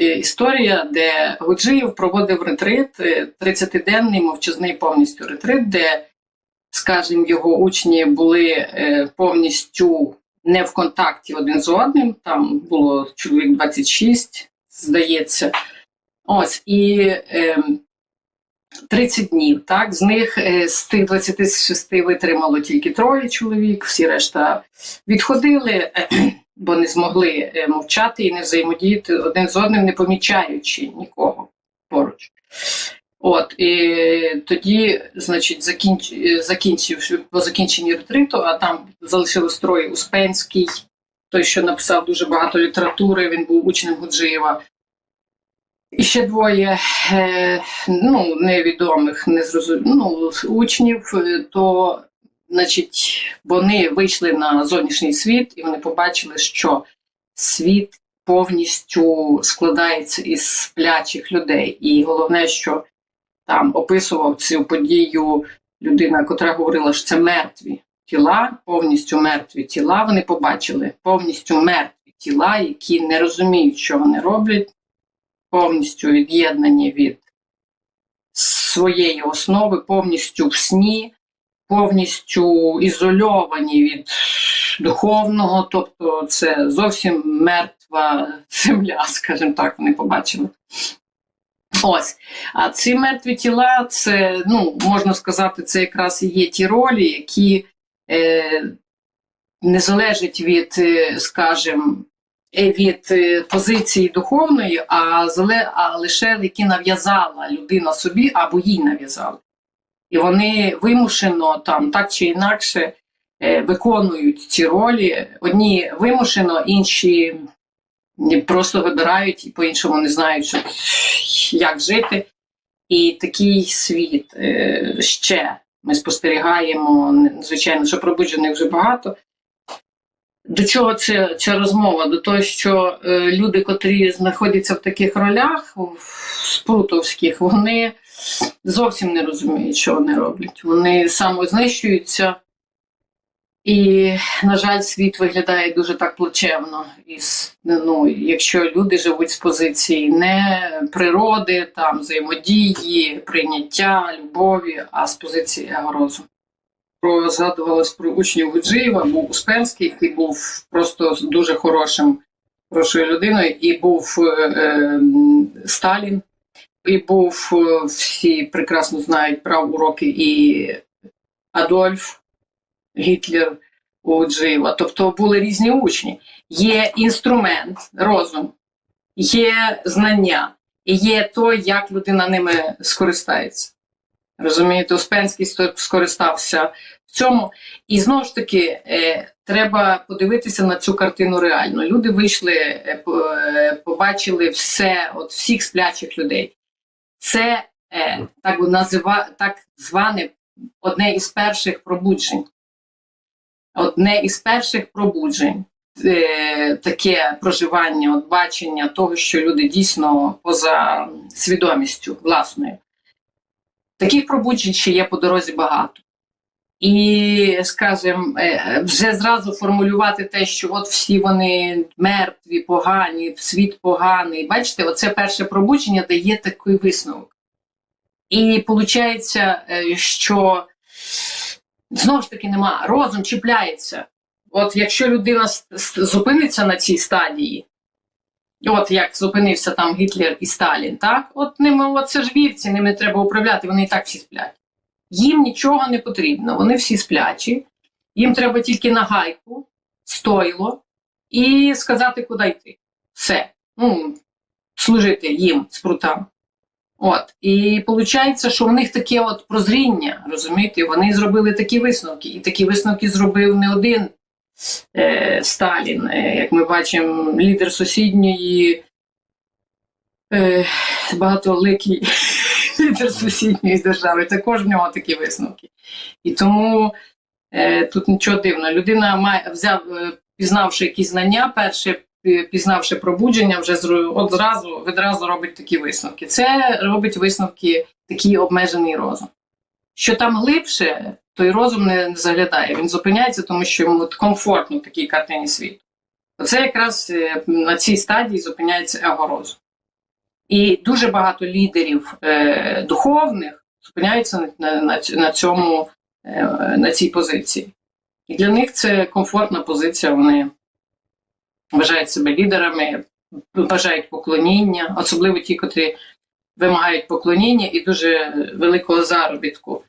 е, історія, де Гуджиєв проводив ретрит, е, 30-денний мовчазний повністю ретрит, де, скажімо, його учні були е, повністю не в контакті один з одним. Там було чоловік 26, здається. Ось і е, 30 днів. Так, з них е, з тих 26 витримало тільки троє чоловік, всі решта відходили, е, бо не змогли е, мовчати і не взаємодіяти один з одним, не помічаючи нікого поруч. От і тоді, значить, закінч... е, закінчив по закінченні ретриту, а там залишилось троє Успенський, той, що написав дуже багато літератури, він був учнем Гуджиєва. І ще двоє е, ну, невідомих, незрозум... ну, учнів, то значить, вони вийшли на зовнішній світ і вони побачили, що світ повністю складається із сплячих людей. І головне, що там описував цю подію людина, котра говорила, що це мертві тіла, повністю мертві тіла. Вони побачили повністю мертві тіла, які не розуміють, що вони роблять повністю від'єднані від своєї основи, повністю в сні, повністю ізольовані від духовного, тобто це зовсім мертва земля, скажімо так, вони побачили. Ось, а ці мертві тіла, це, ну, можна сказати, це якраз і є ті ролі, які е, не залежать від, е, скажімо, е, від е, позиції духовної, а, зале- а лише які нав'язала людина собі або їй нав'язали. І вони вимушено там так чи інакше е, виконують ці ролі. Одні вимушено, інші просто вибирають і по-іншому не знають, що, як жити. І такий світ е, ще ми спостерігаємо, звичайно, що пробуджених вже багато. До чого це ця розмова? До того, що е, люди, котрі знаходяться в таких ролях спрутовських, вони зовсім не розуміють, що вони роблять. Вони самознищуються, і, на жаль, світ виглядає дуже так плачевно. І, ну, якщо люди живуть з позиції не природи, там, взаємодії, прийняття, любові, а з позиції егорозу. Про згадувалось про учнів Гуджиєва, був Успенський, який був просто дуже хорошим, хорошою людиною, і був е, е, Сталін, і був е, всі прекрасно знають брав уроки і Адольф Гітлер у Гуджиєва. Тобто були різні учні. Є інструмент, розум, є знання, і є то, як людина ними скористається. Розумієте, Успенський скористався в цьому. І знову ж таки, е, треба подивитися на цю картину реально. Люди вийшли, е, е, побачили все, от всіх сплячих людей. Це так, назива, так зване одне із перших пробуджень. Одне із перших пробуджень. Таке проживання, от бачення того, що люди дійсно поза свідомістю власною. Таких пробуджень ще є по дорозі багато. І, скажімо, е, вже зразу формулювати те, що от всі вони мертві, погані, світ поганий. Бачите, оце перше пробудження дає такий висновок. І виходить, що знову ж таки нема, розум чіпляється. От якщо людина зупиниться на цій стадії, От як зупинився там Гітлер і Сталін, так? От ними от це ж вівці, ними треба управляти, вони і так всі сплять. Їм нічого не потрібно, вони всі сплячі, їм треба тільки на гайку, стойло і сказати, куди йти. Все. Ну, служити їм спрутам. От. І виходить, що в них таке от прозріння, розумієте, вони зробили такі висновки, і такі висновки зробив не один Сталін, е, як ми бачимо, лідер сусідньої е, багатоликий лідер сусідньої держави. Також в нього такі висновки. І тому е, тут нічого дивного. Людина має взяв, е, пізнавши якісь знання, перше пізнавши пробудження, вже зразу відразу робить такі висновки. Це робить висновки такий обмежений розум. Що там глибше, той розум не, заглядає. Він зупиняється, тому що йому комфортно в такій картині світу. Оце якраз е, на цій стадії зупиняється его розум. І дуже багато лідерів е, духовних зупиняються на, на, на цьому е, на цій позиції. І для них це комфортна позиція. Вони вважають себе лідерами, бажають поклоніння, особливо ті, котрі вимагають поклоніння і дуже великого заробітку.